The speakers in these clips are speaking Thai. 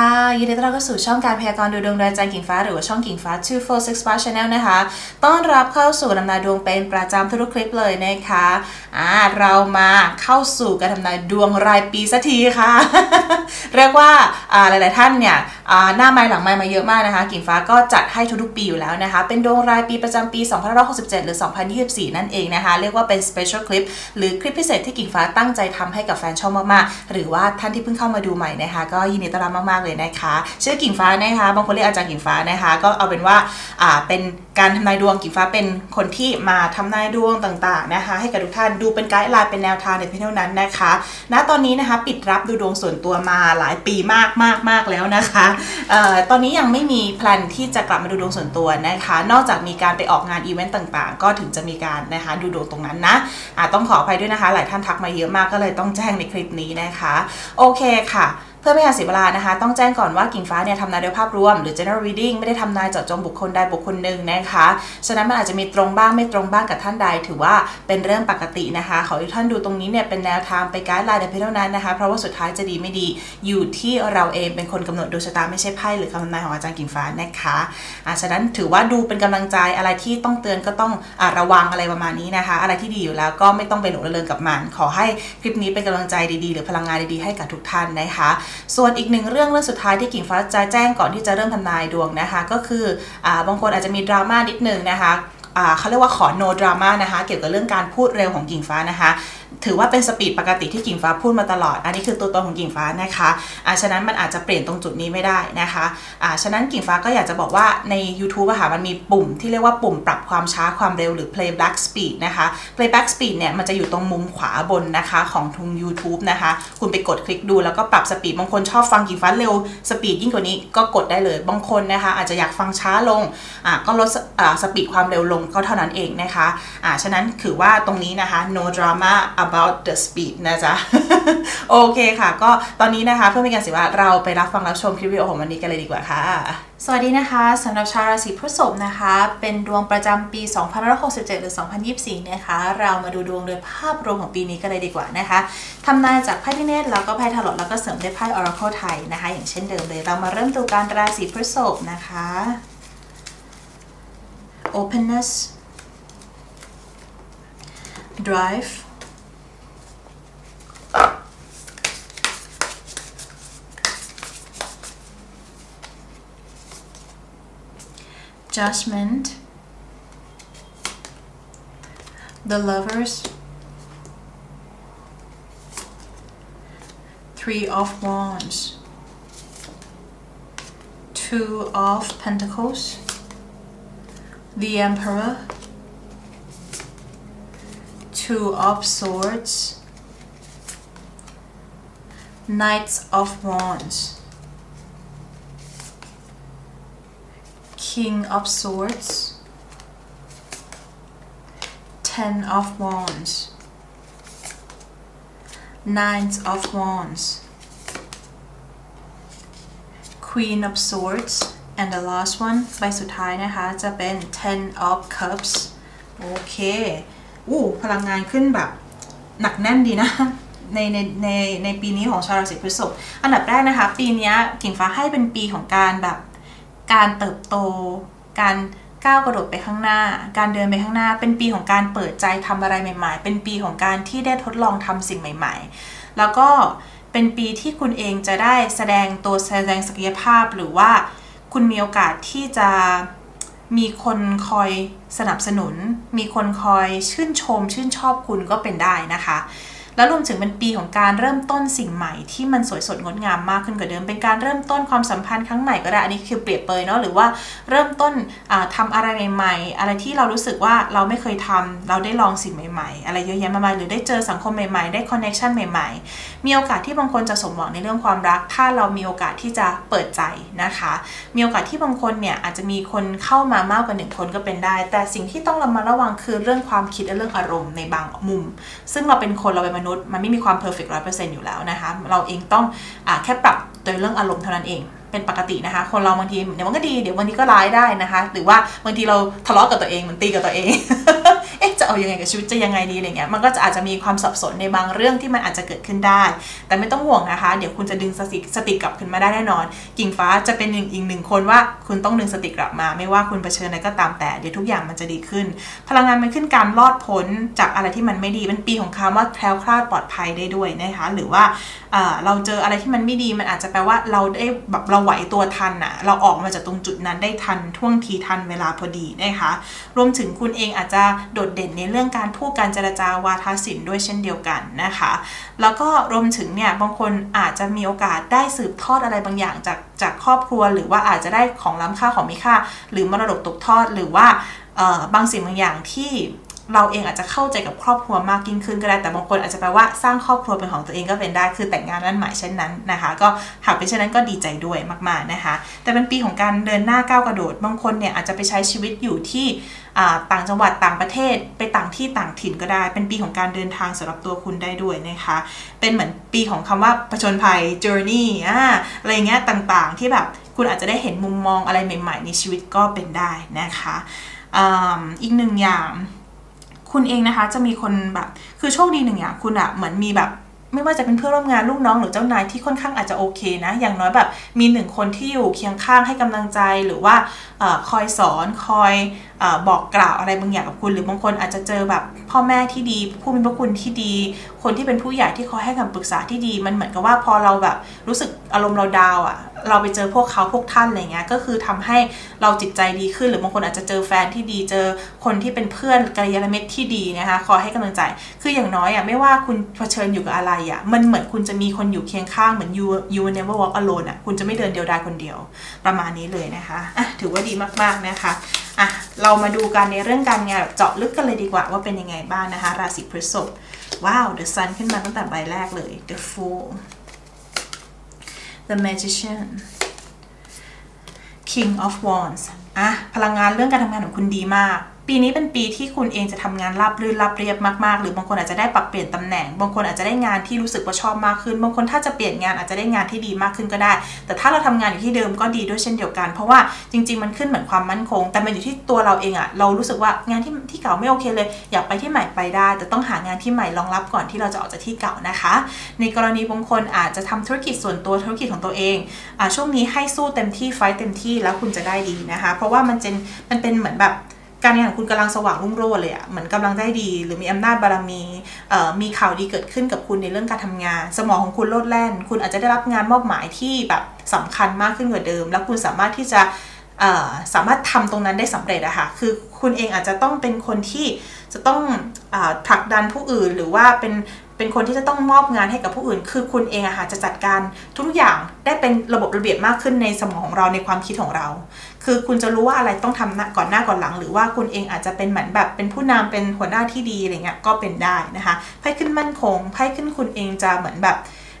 ค่ะ ยินดีต้อนรับเข้าสู่ช่องการพยากรณ์ดูดวงโดยอาจารย์กิ่งฟ้าหรือว่าช่องกิ่งฟ้า 246 Spa Channel นะคะ ต้อนรับเข้าสู่ดำนายดวงเป็นประจำทุกคลิปเลยนะคะอ่าเรามาเข้าสู่การทำนายดวงรายปีสักทีค่ะ เรียกว่าอ่าหลาย ๆ ท่านเนี่ยอ่าหน้าไม้หลังไม้มาเยอะมากนะคะ กิ่งฟ้าก็จัดให้ทุกๆปีอยู่แล้วนะคะ เป็นดวงรายปีประจำปี 2567 หรือ 2024 นั่นเองนะคะ เรียกว่าเป็น special clip หรือคลิปพิเศษที่กิ่งฟ้าตั้งใจทำให้กับแฟนช่องมาก ๆ หรือว่าท่านที่เพิ่งเข้ามาดูใหม่นะคะ ก็ยินดีต้อนรับมาก ๆ เลยนะคะ ชื่อกิ่งฟ้านะคะ บางคนเรียกอาจารย์กิ่งฟ้านะคะ ก็เอาเป็นว่าอ่าเป็นการทำนายดวงกิ่งฟ้าเป็นคนที่มาทำนายดวงต่างๆนะคะ ให้กับทุกท่านดูเป็นไกด์ไลน์เป็นแนวทางในเพียงเท่านั้นนะคะณตอนนี้นะคะปิดรับดูดวงส่วนตัวมาหลายปีมากมากมากแล้วนะคะเอ่อตอนนี้ยังไม่มีแพลนที่จะกลับมาดูดวงส่วนตัวนะคะ นอกจากมีการไปออกงานอีเวนต์ต่างๆ ก็ถึงจะมีการนะคะดูดวงตรงนั้นนะอ่าต้องขออภัยด้วยนะคะ หลายท่านทักมาเยอะมากก็เลยต้องแจ้งในคลิปนี้นะคะ โอเคค่ะ เพื่อไม่ให้เสียเวลานะคะ ต้องแจ้งก่อนว่ากิ่งฟ้าเนี่ยทำนายโดยภาพรวม หรือ general reading ไม่ได้ทำนายเจาะจงบุคคลใดบุคคลหนึ่งนะคะ ฉะนั้นมันอาจจะมีตรงบ้างไม่ตรงบ้างกับท่านใด ถือว่าเป็นเรื่องปกตินะคะ ขอให้ท่านดูตรงนี้เนี่ยเป็นแนวทางไปไกด์ไลน์แต่เพียงเท่านั้นนะคะ เพราะว่าสุดท้ายจะดีไม่ดีอยู่ที่เราเองเป็นคนกำหนดดวงชะตาไม่ใช่ไพ่หรือคำทำนายของอาจารย์กิ่งฟ้านะคะอะฉะนั้นถือว่าดูเป็นกำลังใจอะไรที่ต้องเตือนก็ต้องอระวังอะไรประมาณนี้นะคะ อะไรที่ดีอยู่แล้วก็ไม่ต้องไปหลงระเริงกับมัน ขอให้คลิปนี้เป็นกำลังใจดีๆ หรือพลังงานดีๆให้กับทุกท่านนะคะส่วนอีกหนึ่งเรื่องเรื่องสุดท้ายที่กิ่งฟ้าจะแจ้งก่อนที่จะเริ่มทำนายดวงนะคะ ก็คืออบางคนอาจจะมีดราม่านิดนึงนะคะ เขาเรียกว่าขอ no drama นะคะ เกี่ยวกับเรื่องการพูดเร็วของกิ่งฟ้านะคะ ถือว่าเป็นสปีดปกติที่กิ่งฟ้าพูดมาตลอด อันนี้คือตัวตนของกิ่งฟ้านะคะอ่าฉะนั้นมันอาจจะเปลี่ยนตรงจุดนี้ไม่ได้นะคะอ่าฉะนั้นกิ่งฟ้าก็อยากจะบอกว่าใน YouTube อะค่ะมันมีปุ่มที่เรียกว่าปุ่มปรับความช้าความเร็วหรือ playback speed นะคะ playback speed เนี่ยมันจะอยู่ตรงมุมขวาบนนะคะของทุง YouTube นะคะ คุณไปกดคลิกดูแล้วก็ปรับสปีดบางคนชอบฟังกิ่งฟ้าเร็วสปีดยิ่งกว่านี้ก็กดได้เลยบางคนนะคะอาจจะอยากฟังช้าลงอ่าก็ลดอ่าสปีดความเร็วลงก็เท่านั้นเองนะคะอ่าฉะนั้นถือว่าตรงนี้นะคะ no drama about the speed นะจ๊ะ โอเคค่ะ ก็ตอนนี้นะคะ เพื่อไม่ให้การเสียเวลาเราไปรับฟังรับชมคลิปวิดีโอของวันนี้กันเลยดีกว่าค่ะสวัสดีนะคะสำหรับชาวราศีพฤษภนะคะ เป็นดวงประจำปี 2567 หรือ 2024 นะคะ เรามาดูดวงโดยภาพรวมของปีนี้กันเลยดีกว่านะคะทำนายจากไพ่พิเนตแล้วก็ไพ่ทาโรตแล้วก็เสริมด้วยไพ่ออราเคิลไทยนะคะ อย่างเช่นเดิมเลย เรามาเริ่มดูการราศีพฤษภนะคะ openness drive judgment, the lovers, three of wands, two of pentacles, the emperor, two of swords, knights of wands. King of Swords, Ten of Wands, Nine of Wands, Queen of Swords, and the last one ใบสุดท้ายนะคะ จะเป็น Ten of Cups โอเคอู้พลังงานขึ้นแบบ หนักแน่นดีนะ ในในในในปีนี้ของชาวราศีพฤษภอันดับแรกนะคะ ปีนี้กิ่งฟ้าให้เป็นปีของการแบบ การเติบโต การก้าวกระโดดไปข้างหน้า การเดินไปข้างหน้า เป็นปีของการเปิดใจทำอะไรใหม่ ๆ เป็นปีของการที่ได้ทดลองทำสิ่งใหม่ ๆ แล้วก็เป็นปีที่คุณเองจะได้แสดงตัวแสดงศักยภาพหรือว่า คุณมีโอกาสที่จะมีคนคอยสนับสนุน มีคนคอยชื่นชม ชื่นชอบคุณก็เป็นได้นะคะ แล้วรวมถึงเป็นปีของการเริ่มต้นสิ่งใหม่ที่มันสวยสดงดงามมากขึ้นกว่าเดิม เป็นการเริ่มต้นความสัมพันธ์ครั้งใหม่ก็ได้ อันนี้คือเปรียบเปยเนาะหรือว่าเริ่มต้นทำอะไรใหม่ๆ อะไรที่เรารู้สึกว่าเราไม่เคยทำเราได้ลองสิ่งใหม่ ๆ อะไรเยอะแยะมากมายหรือได้เจอสังคมใหม่ๆ ได้คอนเนคชันใหม่ ๆ มีโอกาสที่บางคนจะสมหวังในเรื่องความรัก ถ้าเรามีโอกาสที่จะเปิดใจนะคะ มีโอกาสที่บางคนเนี่ยอาจจะมีคนเข้ามามากกว่าหนึ่งคนก็เป็นได้ แต่สิ่งที่ต้องระมัดระวังคือเรื่องความคิดและเรื่องอารมณ์ในบางมุม ซึ่งเราเป็นคนเราเป็นมนุษย์มันไม่มีความเพอร์เฟกต์ร้อยเปอร์เซ็นต์อยู่แล้วนะคะ เราเองต้องอแค่ปรับโดยเรื่องอารมณ์เท่านั้นเอง เป็นปกตินะคะ คนเราบางทีเดี๋ยวมันก็ดีเดี๋ยววันนี้ก็ร้ายได้นะคะ หรือว่าบางทีเราทะเลาะกับตัวเองเหมือนตีกับตัวเอง เอ๊ะจะเอาอยังไงกับชีวิตจะยังไงดีอะไรเงี้ยมันก็จะอาจจะมีความสับสนในบางเรื่องที่มันอาจจะเกิดขึ้นได้ แต่ไม่ต้องห่วงนะคะ เดี๋ยวคุณจะดึงสติสติกลับขึ้นมาได้แน่นอน กิ่งฟ้าจะเป็นอีกหนึ่งคนว่าคุณต้องดึงสติกลับมา ไม่ว่าคุณเผชิญอะไรก็ตามแต่เดี๋ยวทุกอย่างมันจะดีขึ้น พลังงานมันขึ้นการรอดพ้นจากอะไรที่มันไม่ดีเป็นปีของคำว่าแคล้วคลาดปลอดภัยได้ด้วยนะคะ หรือว่าเราเจออะไรที่มันไม่ดีมันอาจจะแปลว่าเราได้แบบเราไหวตัวทันอะเราออกมาจากตรงจุดนั้นได้ทันท่วงทีทันเวลาพอดีนะคะรวมถึงคุณเองอาจจะโดดเด่นในเรื่องการพูดการเจรจาวาทศิลป์ด้วยเช่นเดียวกันนะคะ แล้วก็รวมถึงเนี่ยบางคนอาจจะมีโอกาสได้สืบทอดอะไรบางอย่างจากจากครอบครัว หรือว่าอาจจะได้ของล้ำค่าของมีค่า หรือมรดกตกทอดหรือว่าบางสิ่งบางอย่างที่ เราเองอาจจะเข้าใจกับครอบครัวมากยิ่งขึ้นก็ได้แต่บางคนอาจจะแปลว่าสร้างครอบครัวเป็นของตัวเองก็เป็นได้ คือแต่งงานนั้นหมายเช่นนั้นนะคะ ก็หากเป็นเช่นนั้นก็ดีใจด้วยมากๆนะคะ แต่เป็นปีของการเดินหน้าก้าวกระโดด บางคนเนี่ยอาจจะไปใช้ชีวิตอยู่ที่ต่างจังหวัดต่างประเทศ ไปต่างที่ต่างถิ่นก็ได้ เป็นปีของการเดินทางสำหรับตัวคุณได้ด้วยนะคะ เป็นเหมือนปีของคำว่าผจญภัย journey อ่าอะไรเงี้ยต่างๆ ที่แบบคุณอาจจะได้เห็นมุมมองอะไรใหม่ ๆ ในชีวิตก็เป็นได้นะคะออีกหนึ่งอย่าง คุณเองนะคะจะมีคนแบบคือโชคดีหนึ่งอย่างคุณอะเหมือนมีแบบไม่ว่าจะเป็นเพื่อนร่วมงานลูกน้องหรือเจ้านายที่ค่อนข้างอาจจะโอเคนะ อย่างน้อยแบบมีหนึ่งคนที่อยู่เคียงข้างให้กำลังใจหรือว่าอคอยสอนคอยอบอกกล่าวอะไรบางอย่างกับคุณ หรือบางคนอาจจะเจอแบบพ่อแม่ที่ดี ผู้มีพระคุณที่ดี คนที่เป็นผู้ใหญ่ที่คอยให้คำปรึกษาที่ดี มันเหมือนกับว่าพอเราแบบรู้สึกอารมณ์เราดาวอะ เราไปเจอพวกเขาพวกท่านอะไรเงี้ยก็คือทำให้เราจิตใจดีขึ้น หรือบางคนอาจจะเจอแฟนที่ดีเจอคนที่เป็นเพื่อนกัลยาณมิตรที่ดีนะคะคอยให้กำลังใจคืออย่างน้อยอะไม่ว่าคุณเผชิญอยู่กับอะไรอะมันเหมือนคุณจะมีคนอยู่เคียงข้างเหมือน you you never walk alone อะคุณจะไม่เดินเดียวดายคนเดียวประมาณนี้เลยนะคะอะถือว่าดีมากๆนะคะอะเรามาดูกันในเรื่องการงานแบบเจาะลึกกันเลยดีกว่าว่าเป็นยังไงบ้างนะคะ ราศีพฤษภว้าว the sun ขึ้นมาตั้งแต่ใบแรกเลย the fool the magician King of Wands อะพลังงานเรื่องการทำงานของคุณดีมาก ปีนี้เป็นปีที่คุณเองจะทำงานราบรื่นราบเรียบมากๆ หรือบางคนอาจจะได้ปรับเปลี่ยนตำแหน่ง บางคนอาจจะได้งานที่รู้สึกว่าชอบมากขึ้น บางคนถ้าจะเปลี่ยนงานอาจจะได้งานที่ดีมากขึ้นก็ได้ แต่ถ้าเราทำงานอยู่ที่เดิมก็ดีด้วยเช่นเดียวกัน เพราะว่าจริง ๆ มันขึ้นเหมือนความมั่นคง แต่มันอยู่ที่ตัวเราเองอะเรารู้สึกว่างานที่ที่เก่าไม่โอเคเลย อยากไปที่ใหม่ไปได้ แต่ต้องหางานที่ใหม่รองรับก่อนที่เราจะออกจากที่เก่านะคะ ในกรณีบางคนอาจจะทำธุรกิจส่วนตัวธุรกิจของตัวเองอ่าช่วงนี้ให้สู้เต็มที่ไฟเต็มที่แล้วคุณจะได้ดีนะคะ เพราะว่ามันเป็นมันเป็นเหมือนแบบ การงานของคุณกำลังสว่างรุ่งโรจน์เลยอะเหมือนกำลังได้ดี หรือมีอำนาจบารมีมีข่าวดีเกิดขึ้นกับคุณในเรื่องการทำงาน สมองของคุณโลดแล่น คุณอาจจะได้รับงานมอบหมายที่แบบสำคัญมากขึ้นกว่าเดิม แล้วคุณสามารถที่จะสามารถทำตรงนั้นได้สำเร็จอะค่ะ คือคุณเองอาจจะต้องเป็นคนที่จะต้องอผลักดันผู้อื่นหรือว่าเป็น เป็นคนที่จะต้องมอบงานให้กับผู้อื่น คือคุณเองอะค่ะจะจัดการทุกอย่างได้เป็นระบบระเบียบมากขึ้นในสมองของเราในความคิดของเรา คือคุณจะรู้ว่าอะไรต้องทำก่อนหน้าก่อนหลัง หรือว่าคุณเองอาจจะเป็นเหมือนแบบเป็นผู้นำเป็นหัวหน้าที่ดีอะไรเงี้ยก็เป็นได้นะคะไพ่ขึ้นมั่นคงไพ่ขึ้นคุณเองจะเหมือนแบบ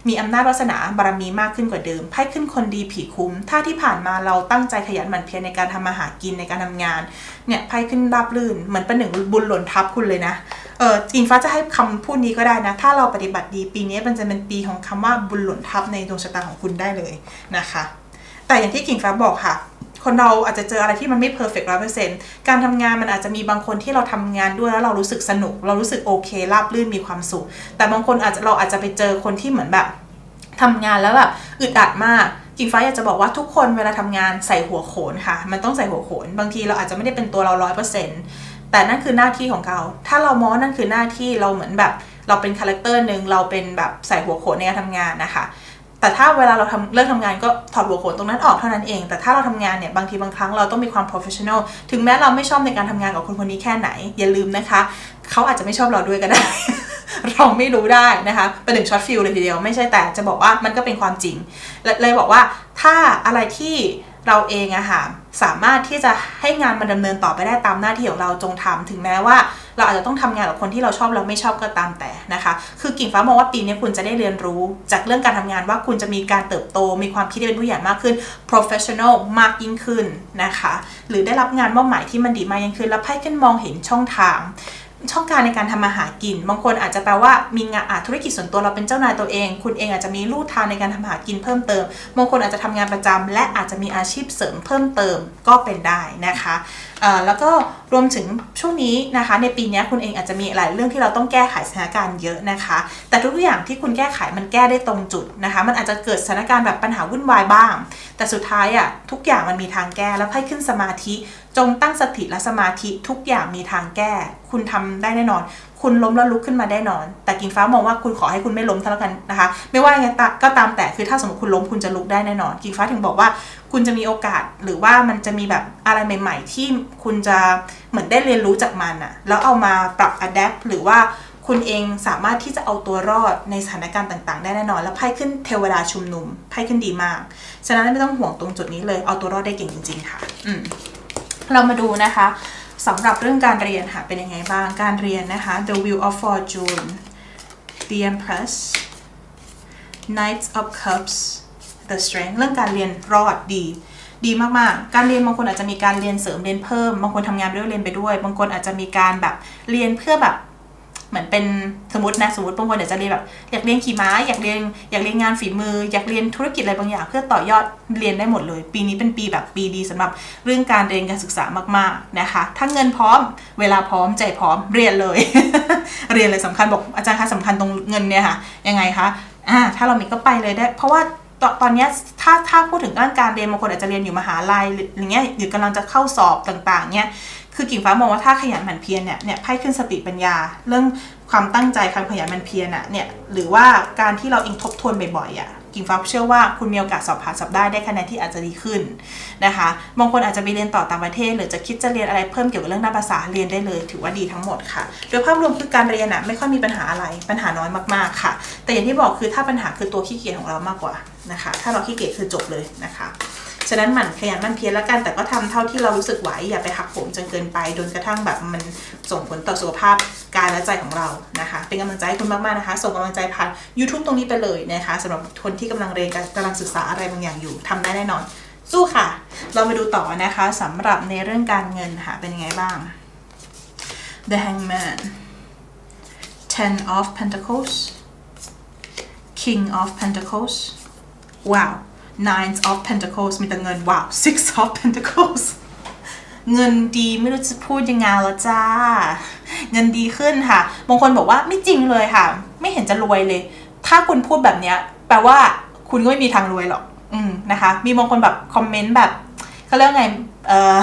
มีอำนาจวาสนาบารมีมากขึ้นกว่าเดิมไพ่ขึ้นคนดีผีคุ้ม ถ้าที่ผ่านมาเราตั้งใจขยันหมั่นเพียรในการทำมาหากินในการทำงานเนี่ยไพ่ขึ้นราบรื่นเหมือนเป็นหนึ่งบุญหล่นทับคุณเลยนะเอออิงฟ้าจะให้คำพูดนี้ก็ได้นะ ถ้าเราปฏิบัติดีปีนี้มันจะเป็นปีของคำว่าบุญหล่นทับในดวงชะตาของคุณได้เลยนะคะ แต่อย่างที่กิ่งฟ้าบอกค่ะ คนเราอาจจะเจออะไรที่มันไม่เพอร์เฟกต์ร้อยเปอร์เซ็นต์การทำงานมันอาจจะมีบางคนที่เราทำงานด้วยแล้วเรารู้สึกสนุก เรารู้สึกโอเคราบรื่นมีความสุข แต่บางคนอาจจะเราอาจจะไปเจอคนที่เหมือนแบบทำงานแล้วแบบอึดอัดมากกิ่งฟ้าอยากจะบอกว่าทุกคนเวลาทำงานใส่หัวโขนค่ะ มันต้องใส่หัวโขน บางทีเราอาจจะไม่ได้เป็นตัวเราร้อยเปอร์เซ็นต์แต่นั่นคือหน้าที่ของเขาถ้าเรามองนั่นคือหน้าที่เราเหมือนแบบ เราเป็นคาแรคเตอร์หนึ่งเราเป็นแบบใส่หัวโขนในการทำงานนะคะ แต่ถ้าเวลาเราทำเลิกทำงานก็ถอดหัวโขนตรงนั้นออกเท่านั้นเอง แต่ถ้าเราทำงานเนี่ย บางทีบางครั้งเราต้องมีความ professional ถึงแม้เราไม่ชอบในการทำงานกับคนคนนี้แค่ไหน อย่าลืมนะคะ เขาอาจจะไม่ชอบเราด้วยก็ได้ เราไม่รู้ได้นะคะ เป็นหนึ่งช็อตฟิลเลยทีเดียว ไม่ใช่แต่จะบอกว่ามันก็เป็นความจริงและเลยบอกว่าถ้าอะไรที่เราเองอะค่ะสามารถที่จะให้งานมันดำเนินต่อไปได้ตามหน้าที่ของเราจงทำถึงแม้ว่า เราอาจจะต้องทำงานกับคนที่เราชอบเราไม่ชอบก็ตามแต่นะคะ คือกิ่งฟ้ามองว่าปีนี้คุณจะได้เรียนรู้ จากเรื่องการทำงานว่าคุณจะมีการเติบโต มีความคิดที่เป็นผู้ใหญ่มากขึ้น professional มากยิ่งขึ้นนะคะ หรือได้รับงานมอบหมายที่มันดีมากยิ่งขึ้น แล้วไพ่กันมองเห็นช่องทาง ช่องการในการทำมาหากิน บางคนอาจจะแปลว่ามีงานอาธุรกิจส่วนตัวเราเป็นเจ้านายตัวเอง คุณเองอาจจะมีลู่ทางในการทำมาหากินเพิ่มเติม บางคนอาจจะทำงานประจำและอาจจะมีอาชีพเสริมเพิ่มเติมก็เป็นได้นะคะแล้วก็รวมถึงช่วงนี้นะคะในปีนี้คุณเองอาจจะมีหลายเรื่องที่เราต้องแก้ไขสถานการณ์เยอะนะคะ แต่ทุกอย่างที่คุณแก้ไขมันแก้ได้ตรงจุดนะคะ มันอาจจะเกิดสถานการณ์แบบปัญหาวุ่นวายบ้าง แต่สุดท้ายอะทุกอย่างมันมีทางแก้แล้วให้ขึ้นสมาธิ จงตั้งสติและสมาธิทุกอย่างมีทางแก้ คุณทำได้แน่นอน คุณล้มแล้วลุกขึ้นมาแน่นอน แต่กิ่งฟ้ามองว่าคุณขอให้คุณไม่ล้มเท่านั้นกันนะคะ ไม่ว่าไงก็ตามแต่คือถ้าสมมติคุณล้มคุณจะลุกได้แน่นอน กิ่งฟ้าถึงบอกว่า คุณจะมีโอกาสหรือว่ามันจะมีแบบอะไรใหม่ ๆ ที่คุณจะเหมือนได้เรียนรู้จากมันอะแล้วเอามาปรับ adapt หรือว่า คุณเองสามารถที่จะเอาตัวรอดในสถานการณ์ต่างๆ ได้แน่นอน แล้วไพ่ขึ้นเทวดาชุมนุมไพ่ขึ้นดีมาก ฉะนั้นไม่ต้องห่วงตรงจุดนี้เลย เอาตัวรอดได้เก่งจริง ๆ ค่ะ อืมเรามาดูนะคะสำหรับเรื่องการเรียนค่ะ เป็นยังไงบ้าง การเรียนนะคะ The Wheel of Fortune The Empress Knights of Cups The Strength เรื่องการเรียนรอดดีดีมากๆ การเรียนบางคนอาจจะมีการเรียนเสริมเรียนเพิ่ม บางคนทำงานไปด้วยเรียนไปด้วย บางคนอาจจะมีการแบบเรียนเพื่อแบบ เหมือนเป็นสมมตินะสมมติบางคนอยากจะเรียนแบบอยากเรียนขี่ม้าอยากเรียนอยากเรียนงานฝีมือ อยากเรียนธุรกิจอะไรบางอย่าง เพื่อต่อยอดเรียนได้หมดเลย ปีนี้เป็นปีแบบปีดีสำหรับเรื่องการเรียนการศึกษามากๆนะคะถ้าเงินพร้อมเวลาพร้อมใจพร้อมเรียนเลย เรียนเลยสำคัญบอกอาจารย์คะสำคัญตรงเงินเนี่ยค่ะยังไงคะอ่าถ้าเรามีก็ไปเลยได้ เพราะว่าตอนตอนนี้ถ้าถ้าพูดถึงด้านการเรียนบางคนอาจจะเรียนอยู่มหาลัยหรืออย่างเงี้ยหรือกำลังจะเข้าสอบต่างๆเนี่ย คือกิ่งฟ้ามองว่าถ้าขยันหมั่นเพียรเนี่ยเนี่ยไพ่ขึ้นสติปัญญา เรื่องความตั้งใจความขยันหมั่นเพียรอะเนี่ยหรือว่าการที่เราเองทบทวนบ่อยๆอะกิ่งฟ้าเชื่อว่าคุณมีโอกาสสอบผ่านสอบได้ได้คะแนนที่อาจจะดีขึ้นนะคะบางคนอาจจะไปเรียนต่อต่างประเทศ หรือจะคิดจะเรียนอะไรเพิ่มเกี่ยวกับเรื่องด้าภาษาเรียนได้เลย ถือว่าดีทั้งหมดค่ะ โดยภาพรวมคือการเรียนอะไม่ค่อยมีปัญหาอะไรปัญหาน้อยมากๆค่ะ แต่อย่างที่บอกคือถ้าปัญหาคือตัวขี้เกียจของเรามากกว่านะคะ ถ้าเราขี้เกียจคือจบเลยนะคะ ฉะนั้นหมั่นขยันมั่นเพียรแล้วกันแต่ก็ทำเท่าที่เรารู้สึกไหวอย่าไปหักโหมจนเกินไปจนกระทั่งแบบมันส่งผลต่อสุขภาพกายและใจของเรานะคะ เป็นกำลังใจให้คุณมากๆนะคะ ส่งกำลังใจผ่าน YouTube ตรงนี้ไปเลยนะคะสำหรับคนที่กำลังเรียนกำลังศึกษาอะไรบางอย่างอยู่ทำได้แน่นอน สู้ค่ะ เรามาดูต่อนะคะสำหรับในเรื่องการเงินค่ะเป็นยังไงบ้าง The Hangman Ten of Pentacles King of Pentacles ว้าว Nine of Pentacles มีแต่เงินว้าว Six of Pentacles เงินดีไม่รู้จะพูดยังไงแล้วจ้า เงินดีขึ้นค่ะ บางคนบอกว่าไม่จริงเลยค่ะ ไม่เห็นจะรวยเลย ถ้าคุณพูดแบบเนี้ย แปลว่าคุณก็ไม่มีทางรวยหรอก อืมนะคะ มีบางคนแบบคอมเมนต์แบบเขาเรียกไง เออ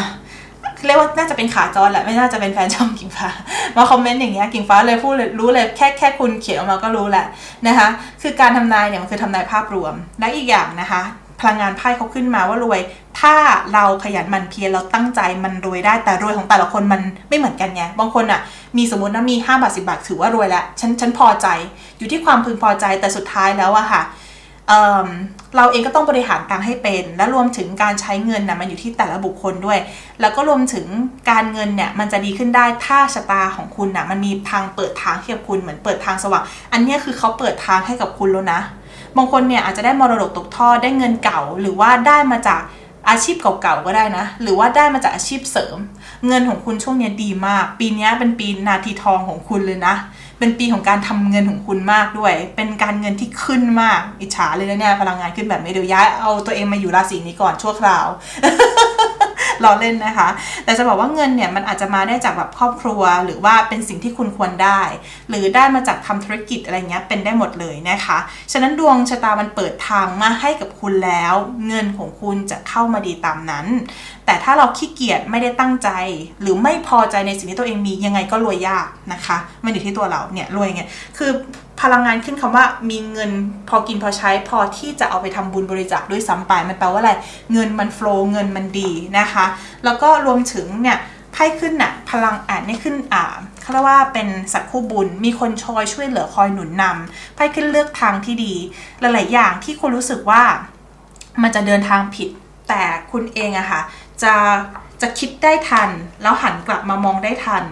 เรียกว่าน่าจะเป็นขาจรแหละไม่น่าจะเป็นแฟนช่องกิ่งฟ้า มาคอมเมนต์อย่างเงี้ยกิ่งฟ้าเลยพูดเลยรู้เลยแค่แค่คุณเขียนออกมาก็รู้แหละนะคะ คือการทำนายเนี่ยมันคือทำนายภาพรวมและอีกอย่างนะคะ พลังงานไพ่เขาขึ้นมาว่ารวย ถ้าเราขยันหมันเพียรเราตั้งใจมันรวยได้แต่รวยของแต่ละคนมันไม่เหมือนกันไงบางคนอะ มีสมมตินะมี5บาท10บาทถือว่ารวยแล้วฉันฉันพอใจ อยู่ที่ความพึงพอใจแต่สุดท้ายแล้วอะค่ะเเราเองก็ต้องบริหารตังให้เป็น และรวมถึงการใช้เงินนะมันอยู่ที่แต่ละบุคคลด้วย แล้วก็รวมถึงการเงินเนี่ยมันจะดีขึ้นได้ถ้าชะตาของคุณนะมันมีทางเปิดทางให้กับคุณเหมือนเปิดทางสว่างอันนี้คือเขาเปิดทางให้กับคุณแล้วนะ บางคนเนี่ยอาจจะได้มรดกตกทอดได้เงินเก่า หรือว่าได้มาจากอาชีพเก่าๆก็ได้นะ หรือว่าได้มาจากอาชีพเสริม เงินของคุณช่วงเนี้ดีมาก ปีนี้เป็นปีนาทีทองของคุณเลยนะ เป็นปีของการทำเงินของคุณมากด้วย เป็นการเงินที่ขึ้นมาก อิจฉาเลยนะเนี่ยพลังงานขึ้นแบบไม่เดี๋ยวย้ายเอาตัวเองมาอยู่ราศีนี้ก่อนชั่วคราว ล้อเล่นนะคะ แต่จะบอกว่าเงินเนี่ยมันอาจจะมาได้จากแบบครอบครัว หรือว่าเป็นสิ่งที่คุณควรได้ หรือได้มาจากทำธุรกิจอะไรเงี้ยเป็นได้หมดเลยนะคะ ฉะนั้นดวงชะตามันเปิดทางมาให้กับคุณแล้ว เงินของคุณจะเข้ามาดีตามนั้น แต่ถ้าเราขี้เกียจไม่ได้ตั้งใจ หรือไม่พอใจในสิ่งที่ตัวเองมียังไงก็รวยยากนะคะ มันอยู่ที่ตัวเราเนี่ยรวยไงคือ พลังงานขึ้นคำว่ามีเงินพอกินพอใช้พอที่จะเอาไปทำบุญบริจาคด้วยซ้ำไปมันแปลว่าอะไร เงินมันโฟล์เงินมันดีนะคะ แล้วก็รวมถึงเนี่ยไพ่ขึ้นน่ะพลังอ่านนี่ขึ้นอ่าเขาเรียกว่าเป็นสัตว์คู่บุญ มีคนชอยช่วยเหลือคอยหนุนนำไพ่ขึ้นเลือกทางที่ดี หลาย ๆ อย่างที่คุณรู้สึกว่ามันจะเดินทางผิด แต่คุณเองอะค่ะจะจะคิดได้ทัน แล้วหันกลับมามองได้ทัน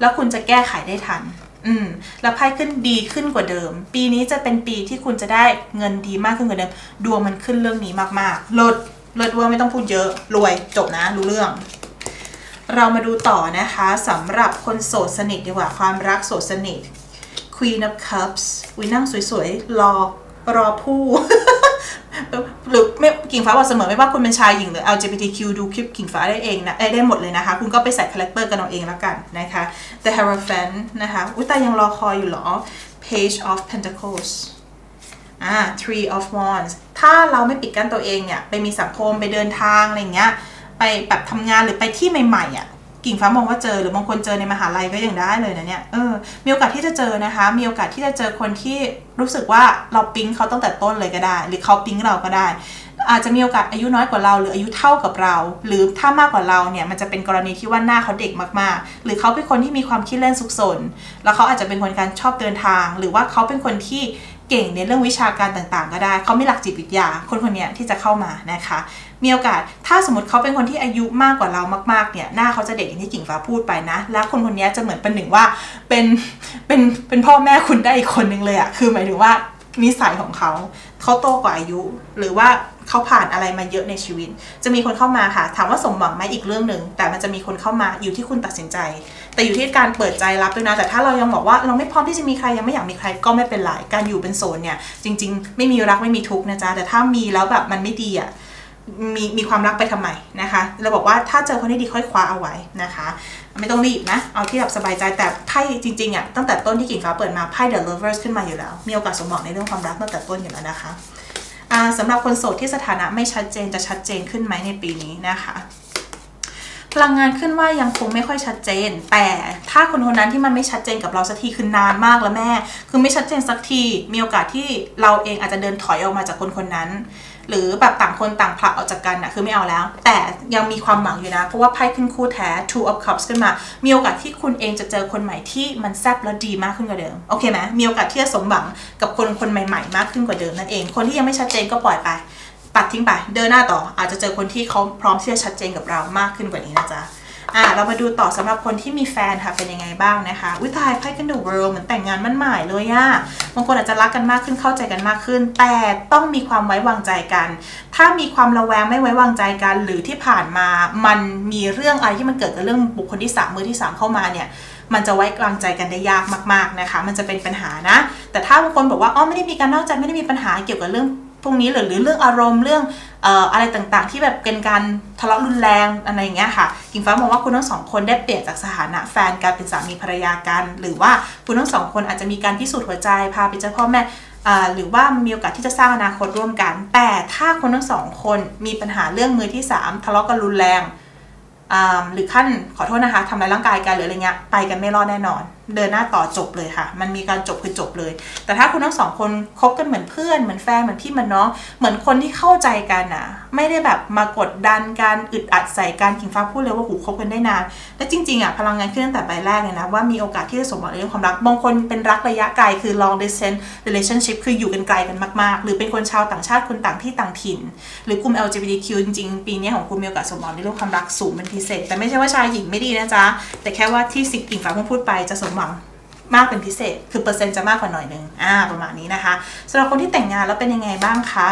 แล้วคุณจะแก้ไขได้ทัน อืมแล้วไพ่ขึ้นดีขึ้นกว่าเดิม ปีนี้จะเป็นปีที่คุณจะได้เงินดีมากขึ้นกว่าเดิม ดวงมันขึ้นเรื่องนี้มากๆลดลดเวอร์ไม่ต้องพูดเยอะรวยจบนะรู้เรื่อง เรามาดูต่อนะคะสำหรับคนโสดสนิทดีกว่าความรักโสดสนิท Queen of Cups วินั่งสวยๆรอ รอผู้หรือไม่กิ่งฟ้าบอกเสมอไม่ว่าคุณเป็นชายหญิงหรือ LGBTQ ดูคลิปกิ่งฟ้าได้เองนะเอ้ยได้หมดเลยนะคะ คุณก็ไปใส่คาแรคเตอร์กันเอาเองแล้วกันนะคะ The Hierophant นะคะอุ้ยแต่ยังรอคอยอยู่หรอ Page of Pentacles อ่า Three of Wands ถ้าเราไม่ปิดกั้นตัวเองเนี่ย ไปมีสังคมไปเดินทางอะไรเงี้ย ไปแบบทำงานหรือไปที่ใหม่ๆอะ กิ่งฟ้ามองว่าเจอหรือบางคนเจอในมหาลัยก็ยังได้เลยนะเนี่ยเออมีโอกาสที่จะเจอนะคะ มีโอกาสที่จะเจอคนที่รู้สึกว่าเราปิ๊งเขาตั้งแต่ต้นเลยก็ได้ หรือเขาปิ๊งเราก็ได้ อาจจะมีโอกาสอายุน้อยกว่าเรา หรืออายุเท่ากับเรา หรือถ้ามากกว่าเราเนี่ยมันจะเป็นกรณีที่ว่าหน้าเขาเด็กมากๆ หรือเขาเป็นคนที่มีความคิดเล่นสุกสน แล้วเขาอาจจะเป็นคนการชอบเดินทาง หรือว่าเขาเป็นคนที่ เก่งในเรื่องวิชาการต่างๆ ก็ได้ เขาไมีหลักจิตวิทยา คนคนนี้ที่จะเข้ามานะคะ มีโอกาส ถ้าสมมติเขาเป็นคนที่อายุมากกว่าเรามากๆ เนี่ย หน้าเขาจะเด็กอย่างที่กิ่งฟ้าพูดไปนะ แล้วคนคนนี้จะเหมือนเป็นหนึ่งว่า เป็น เป็น เป็นพ่อแม่คุณได้อีกคนนึงเลยอะ คือหมายถึงว่านิสัยของเขา เขาโตกว่าอายุ หรือว่าเขาผ่านอะไรมาเยอะในชีวิต จะมีคนเข้ามาค่ะ ถามว่าสมหวังไหมอีกเรื่องหนึ่ง แต่มันจะมีคนเข้ามาอยู่ที่คุณตัดสินใจ แต่อยู่ที่การเปิดใจรับด้วยนะ แต่ถ้าเรายังบอกว่าเราไม่พร้อมที่จะมีใครยังไม่อยากมีใครก็ไม่เป็นไรการอยู่เป็นโสดเนี่ย จริง ๆ ไม่มีรักไม่มีทุกข์นะจ๊ะแต่ถ้ามีแล้วแบบมันไม่ดีอะมีมีความรักไปทำไมนะคะ เราบอกว่าถ้าเจอคนที่ดีค่อยคว้าเอาไว้นะคะ ไม่ต้องรีบนะ เอาที่แบบสบายใจแต่ไพ่จริงๆอะตั้งแต่ต้นที่กิ่งฟ้าเปิดมาไพ่ The Lovers ขึ้นมาอยู่แล้ว มีโอกาสสมหวังในเรื่องความรักตั้งแต่ต้นอยู่แล้วนะคะสำหรับคนโสดที่สถานะไม่ชัดเจนจะชัดเจนขึ้นไหมในปีนี้นะคะ พลังงานขึ้นว่ายังคงไม่ค่อยชัดเจน แต่ถ้าคนคนนั้นที่มันไม่ชัดเจนกับเราสักทีคือนานมากแล้วแม่ คือไม่ชัดเจนสักทีมีโอกาสที่เราเองอาจจะเดินถอยออกมาจากคนคนนั้น หรือแบบต่างคนต่างผลักออกจากกันนะคือไม่เอาแล้ว แต่ยังมีความหวังอยู่นะ เพราะว่าไพ่ขึ้นคู่แท้ two of cups ขึ้นมา มีโอกาสที่คุณเองจะเจอคนใหม่ที่มันแซ่บและดีมากขึ้นกว่าเดิมโอเคไหมมีโอกาสที่จะสมหวังกับคนคนใหม่ ๆ มากขึ้นกว่าเดิมนั่นเอง คนที่ยังไม่ชัดเจนก็ปล่อยไป ปัดทิ้งไปเดินหน้าต่ออาจจะเจอคนที่เขาพร้อมที่จะชัดเจนกับเรามากขึ้นกว่านี้นะจ๊ะอะเรามาดูต่อสำหรับคนที่มีแฟนค่ะเป็นยังไงบ้างนะคะอุ้ยตายไพ่กันดูเวิร์เหมือนแต่งงานมั่นหมายเลยอะบางคนอาจจะรักกันมากขึ้นเข้าใจกันมากขึ้น แต่ต้องมีความไว้วางใจกัน ถ้ามีความระแวงไม่ไว้วางใจกัน หรือที่ผ่านมามันมีเรื่องอะไรที่มันเกิดกับเรื่องบุคคลที่สามมือที่สามเข้ามาเนี่ยมันจะไว้วางใจกันได้ยากมาก ๆนะคะ มันจะเป็นปัญหานะ แต่ถ้าบางคนบอกว่าอ๋อไม่ได้มีการนอกใจไม่ได้มีปัญหาเกี่ยวกับเรื่อง พวกนี้หรือหรือเรื่องอารมณ์เรื่องอะไรต่างๆ ที่แบบเป็นการทะเลาะรุนแรงอะไรอย่างเงี้ยค่ะกิ่งฟ้ามองว่าคุณทั้งสองคนได้เปลี่ยนจากสถานะแฟนกลายเป็นสามีภรรยากัน หรือว่าคุณทั้งสองคนอาจจะมีการพิสูจน์หัวใจพาไปเจอพ่อแม่หรือว่ามีโอกาสที่จะสร้างอนาคตร่วมกัน แต่ถ้าคนทั้งสองคนมีปัญหาเรื่องมือที่สามทะเลาะกันรุนแรงหรือขั้นขอโทษนะคะทำร้ายร่างกายกันหรืออะไรเงี้ยไปกันไม่รอดแน่นอน เดินหน้าต่อจบเลยค่ะ มันมีการจบคือจบเลย แต่ถ้าคุณทั้งสองคนคบกันเหมือนเพื่อน เหมือนแฟน เหมือนพี่เหมือนน้อง เหมือนคนที่เข้าใจกันนะไม่ได้แบบมากดดันการอึดอัดใส่การกิ่งฟ้าพูดเลยว่าหูคบกันได้นาน และจริงๆอะพลังงานขึ้นตั้งแต่ใบแรกเลยนะว่ามีโอกาสที่จะสมหวังเรื่องความรัก บางคนเป็นรักระยะไกลคือ long distance relationship คืออยู่กันไกลกันมากๆ หรือเป็นคนชาวต่างชาติคนต่างที่ต่างถิ่น หรือกลุ่ม LGBTQ จริงๆ ปีนี้ของคุณมีโอกาสสมหวังในเรื่องความรักสูงเป็นพิเศษ แต่ไม่ใช่ว่าชายหญิงไม่ดีนะจ๊ะ แต่แค่ว่าที่สิ่งกิ่งฟ้าพูดไปจะสมหวัง มากเป็นพิเศษ คือเปอร์เซ็นต์จะมากกว่าหน่อยนึงอ่าประมาณนี้นะคะสำหรับคนที่แต่งงานแล้วเป็นยังไงบ้างคะ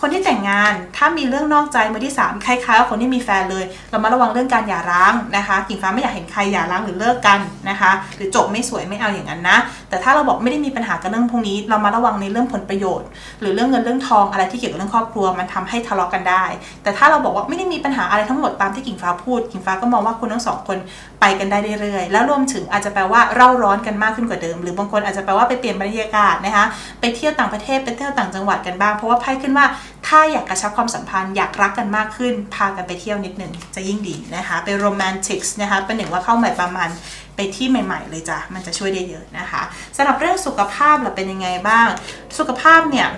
คนที่แต่งงานถ้ามีเรื่องนอกใจมือที่ 3 คล้ายๆกับคนที่มีแฟนเลย เรามาระวังเรื่องการหย่าร้างนะคะกิ่งฟ้าไม่อยากเห็นใครหย่าร้างหรือเลิกกันนะคะ หรือจบไม่สวยไม่เอาอย่างนั้นนะ แต่ถ้าเราบอกไม่ได้มีปัญหากับเรื่องพวกนี้ เรามาระวังในเรื่องผลประโยชน์ หรือเรื่องเงินเรื่องทองอะไรที่เกี่ยวกับเรื่องครอบครัวมันทำให้ทะเลาะกันได้ แต่ถ้าเราบอกว่าไม่ได้มีปัญหาอะไรทั้งหมดตามที่กิ่งฟ้าพูด กิ่งฟ้าก็มองว่าคุณทั้งสองคนไปกันได้เรื่อยๆ แล้วรวมถึงอาจจะแปลว่าเร่าร้อนกันมากขึ้นกว่าเดิม หรือบางคนอาจจะแปลว่าไปเปลี่ยนบรรยากาศนะคะ ไปเที่ยวต่างประเทศไปเที่ยวต่างจังหวัดกันบ้าง เพราะว่าไพ่ขึ้นว่าถ้าอยากกระชับความสัมพันธ์อยากรักกันมากขึ้น พากันไปเที่ยวนิดหนึ่งจะยิ่งดีนะคะ ไปโรแมนติกส์นะคะเป็นหนึ่งว่าเข้าใหม่ประมาณไปที่ใหม่ ๆ เลยจ้ะมันจะช่วยได้เยอะนะคะสำหรับเรื่องสุขภาพเราเป็นยังไงบ้าง สุขภาพเนี่ย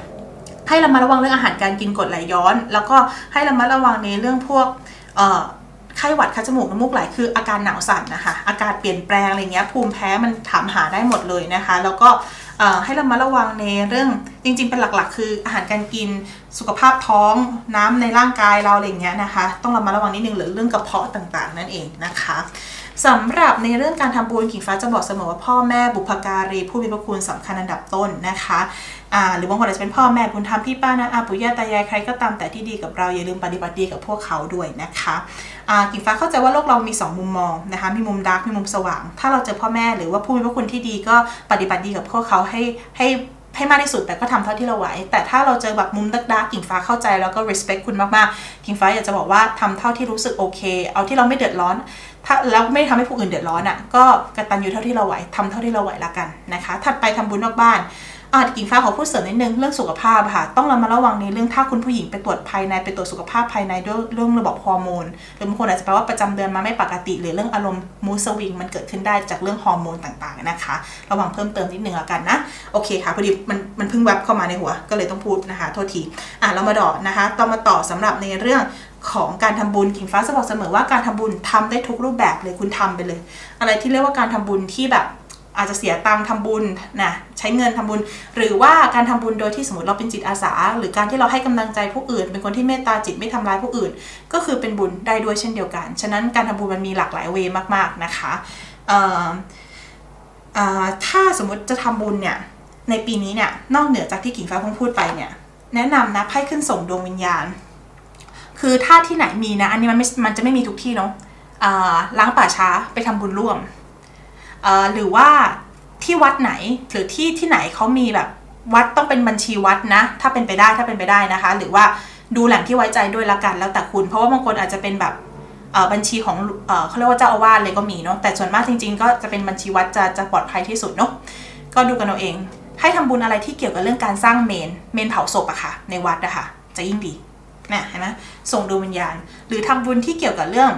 ให้เรามาระวังเรื่องอาหารการกินกรดไหลย้อน แล้วก็ให้เรามาระวังในเรื่องพวกเอ่อ ไข้หวัดคัดจมูกน้ำมูกไหลคืออาการหนาวสั่นนะคะอากาศเปลี่ยนแปลงอะไรเงี้ยภูมิแพ้มันถามหาได้หมดเลยนะคะ แล้วก็ให้เรามาระวังในเรื่องจริง ๆ เป็นหลักๆ คืออาหารการกินสุขภาพท้องน้ำในร่างกายเราอะไรเงี้ยนะคะ ต้องเรามาระวังนิดนึงหรือเรื่องกระเพาะต่างๆ นั่นเองนะคะ สำหรับในเรื่องการทำบุญกิ่งฟ้าจะบอกเสมอว่าพ่อแม่บุพการีผู้มีพระคุณสำคัญอันดับต้นนะคะหรือบางคนอาจจะเป็นพ่อแม่บุญธรรมพี่ป้านะอาปู่ย่าตายายใครก็ตามแต่ที่ดีกับเรา อย่าลืมปฏิบัติดีกับพวกเขาด้วยนะคะกิ่งฟ้าเข้าใจว่าโลกเรามี 2 มุมมองนะคะมีมุมดาร์กมีมุมสว่าง ถ้าเราเจอพ่อแม่หรือว่าผู้มีพระคุณที่ดีก็ปฏิบัติดีกับพวกเขาให้ให้ ให้มากที่สุดแต่ก็ทำเท่าที่เราไหว แต่ถ้าเราเจอแบบมุมดักดักกิ่งฟ้าเข้าใจแล้วก็ respect คุณมากๆ กิ่งฟ้าอยากจะบอกว่าทำเท่าที่รู้สึกโอเค เอาที่เราไม่เดือดร้อน ถ้าแล้วไม่ทำให้ผู้อื่นเดือดร้อนอะก็กระตันอยู่เท่าที่เราไหวทำเท่าที่เราไหวละกันนะคะ ถัดไปทำบุญนอกบ้าน อ่ากิ่งฟ้าขอพูดเสริมนิดนึงเรื่องสุขภาพค่ะ ต้องระมัดระวังในเรื่องถ้าคุณผู้หญิงไปตรวจภายในไปตรวจสุขภาพภายในด้วยเรื่องระบบฮอร์โมนหรือบางคนอาจจะแปลว่าประจำเดือนมาไม่ปกติ หรือเรื่องอารมณ์มูสวิงมันเกิดขึ้นได้จากเรื่องฮอร์โมนต่างๆนะคะ ระวังเพิ่มเติมนิดนึงละกันนะโอเคค่ะพอดีมันมันเพิ่งแวบเข้ามาในหัวก็เลยต้องพูดนะคะ โทษทีอะเรามาต่อนะคะต่อมาต่อสำหรับในเรื่องของการทำบุญกิ่งฟ้าจะบอกเสมอว่าการทำบุญทำได้ทุกรูปแบบเลยคุณทำไปเลย อะไรที่เรียกว่าการทำบุญที่แบบ อาจจะเสียตังค์ทำบุญนะใช้เงินทำบุญ หรือว่าการทำบุญโดยที่สมมติเราเป็นจิตอาสา หรือการที่เราให้กำลังใจผู้อื่น เป็นคนที่เมตตาจิตไม่ทำร้ายผู้อื่น ก็คือเป็นบุญได้ด้วยเช่นเดียวกัน ฉะนั้นการทำบุญมันมีหลากหลายเวยมากๆนะคะถ้าสมมติจะทำบุญเนี่ยในปีนี้เนี่ยนอกเหนือจากที่กิ่งฟ้าเพิ่งพูดไปเนี่ยแนะนำนะให้ขึ้นส่งดวงวิญญาณ คือถ้าที่ไหนมีนะ อันนี้มันไม่มันจะไม่มีทุกที่เนาะล้างป่าช้าไปทำบุญร่วม หรือว่าที่วัดไหนหรือที่ที่ไหนเขามีแบบวัดต้องเป็นบัญชีวัดนะ ถ้าเป็นไปได้ถ้าเป็นไปได้นะคะ หรือว่าดูแหล่งที่ไว้ใจด้วยละกันแล้วแต่คุณ เพราะว่าบางคนอาจจะเป็นแบบบัญชีของเอเขาเรียกว่าเจ้าอาวาสเลยก็มีเนาะแต่ส่วนมากจริง ๆ ก็จะเป็นบัญชีวัดจะจะปลอดภัยที่สุดเนาะก็ดูกันเอาเอง ให้ทำบุญอะไรที่เกี่ยวกับเรื่องการสร้างเมนเมนเผาศพอะค่ะ ในวัดอะค่ะ จะยิ่งดีนะเห็นไหมส่งดวงวิญญาณ หรือทำบุญที่เกี่ยวกับเรื่อง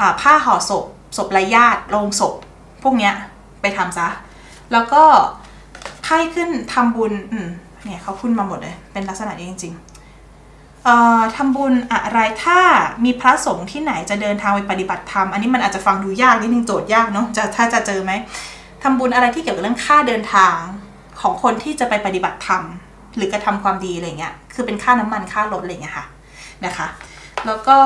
อผ้าห่อศพศพไร้ญาติโลงศพ พวกเนี้ยไปทำซะ แล้วก็ให้ขึ้นทำบุญอืมเนี่ยเขาขึ้นมาหมดเลย เป็นลักษณะนี้จริง ๆ เอ่อทำบุญอะไรถ้ามีพระสงฆ์ที่ไหนจะเดินทางไปปฏิบัติธรรม อันนี้มันอาจจะฟังดูยากนิดนึงโจทย์ยากเนาะจะถ้าจะเจอไหมทำบุญอะไรที่เกี่ยวกับเรื่องค่าเดินทางของคนที่จะไปปฏิบัติธรรม หรือกระทำความดีอะไรเงี้ย คือเป็นค่าน้ำมันค่ารถอะไรเงี้ยค่ะนะคะ แล้วก็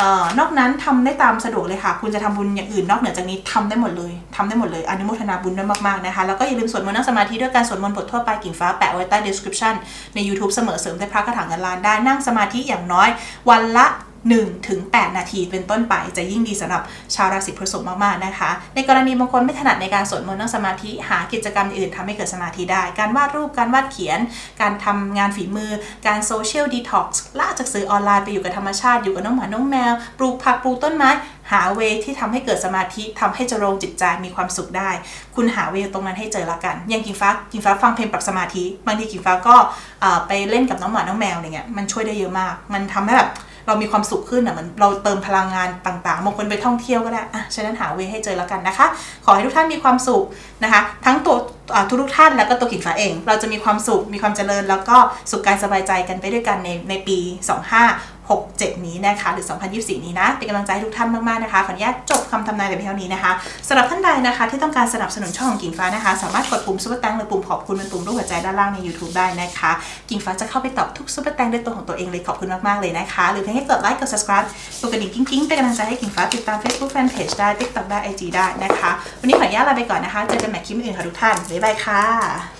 ออนอกนั้นทำได้ตามสะดวกเลยค่ะ คุณจะทำบุญอย่างอื่นนอกเหนือจากนี้ทำได้หมดเลยทำได้หมดเลยอนุโมทนาบุญด้วยมากๆนะคะ แล้วก็อย่าลืมสวดมนต์นั่งสมาธิด้วยการสวดมนต์บททั่วไปกิ่งฟ้าแปะไว้ใต้ description ใน YouTube เสมอเสริมได้พระกระถางเงินล้านได้นั่งสมาธิอย่างน้อย วันละ 1ถึง8นาทีเป็นต้นไปจะยิ่งดีสำหรับชาวราศีพฤษภมากๆนะคะ ในกรณีบางคนไม่ถนัดในการสวดมนต์นั่งสมาธิหากิจกรรมอื่นทำให้เกิดสมาธิได้ การวาดรูปการวาดเขียน การทำงานฝีมือ การโซเชียลดีท็อกซ์ละจากสื่อออนไลน์ไปอยู่กับธรรมชาติอยู่กับน้องหมาน้องแมว ปลูกผักปลูกต้นไม้หาเวที่ทำให้เกิดสมาธิทำให้เจริญจิตใจมีความสุขได้ คุณหาเวตรงนั้นให้เจอละกัน อย่างกิ่งฟ้ากิ่งฟ้าฟังเพลงปรับสมาธิบางทีกิ่งฟ้าก็ไปเล่นกับน้องหมาน้องแมวอะไรเงี้ยมันช่วยได้เยอะมาก มันทำให้แบบ เรามีความสุขขึ้นอะมันเราเติมพลังงานต่างๆบางคนไปท่องเที่ยวก็ได้อะฉะนั้นหาเวให้เจอแล้วกันนะคะ ขอให้ทุกท่านมีความสุขนะคะ ทั้งตัวทุกทุกท่านแล้วก็ตัวกิ่งฟ้าเอง เราจะมีความสุขมีความเจริญ แล้วก็สุขกายสบายใจกันไปด้วยกันในในปี 25 67 นี้นะคะ หรือ 2024 นี้นะ เป็นกำลังใจให้ทุกท่านมาก ๆ นะคะ ขออนุญาตจบคำทำนายแต่เพียงเท่านี้นะคะสำหรับท่านใดนะคะที่ต้องการสนับสนุนช่องของกิ่งฟ้านะคะ สามารถกดปุ่มซุปเปอร์แตงหรือปุ่มขอบคุณเป็นปุ่มรูปหัวใจด้านล่างใน YouTube ได้นะคะ กิ่งฟ้าจะเข้าไปตอบทุกซุปเปอร์แตงด้วยตัวของตัวเองเลยขอบคุณมาก ๆ เลยนะคะ หรือเพียงแค่กดไลค์กด subscribe กดกระดิ่งกิ้งๆเป็นกำลังใจให้กิ่งฟ้าติดตาม Facebook Fanpage ได้ TikTok ได้ IG ได้นะคะ วันนี้ขออนุญาตลาไปก่อนนะคะเจอกันใหม่คลิปอื่นค่ะทุกท่านบ๊ายบายค่ะ